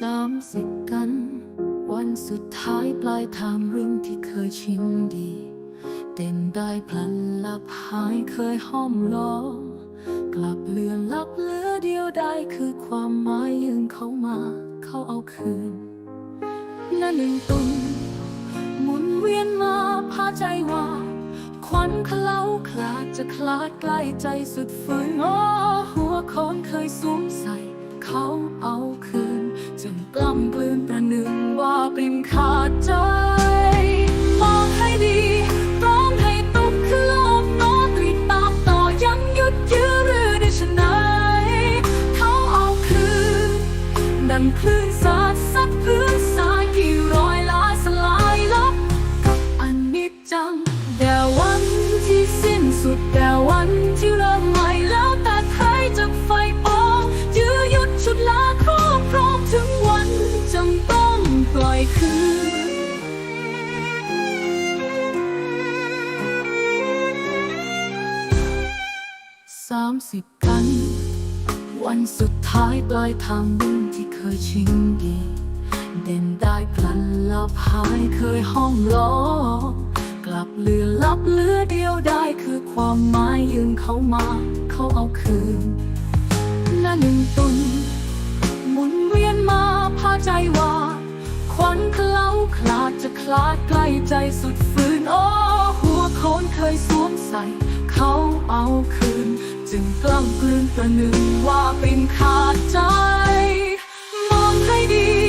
สามสิบกัน วันสุดท้ายปลายทางเรื่องที่เคยชินดีเต้นได้พลันลับหายเคยห้อมล้อมกลับเลือนลับเหลือเดียวได้คือความหมายยืนเขามา เขาเอาคืนนั่นหนึ่งตุนหมุนเวียนมาพาใจว่าควันเคล้าคลาดจะคลาดใกล้ใจสุดฝืนอ้อหัวโคนเคยสวมใส่ เขาเอา กล้ำกลืนประหนึ่งว่าเป็นขาดใจมองให้ดีพร้อมให้ตกคือลกโน้ตรีตามต่อยังหยุดยื้อหรือได้ชนะเขาเอาคืนดังคลื่นสาดซั อยคืนสามสิบกัน วันสุดท้ายปลายทางบุญที่เคยชินดี เด่นได้พลันลับหายเคยห้องล้อกลับเหลือลับเหลือเดียวได้คือความหมายยืนเขามา เขาเอาคืนหน้าหนึ่งตุนหมุนเวียนมาพาใจว่า ควันเคล้าคลาดจะคลาดใกล้ใจสุดฝืนโอ้หัวโขนเคยสวมใส่ เขาเอาคืน จึงกล้ำกลืนประหนึ่งว่าเป็นขาดใจ มองให้ดี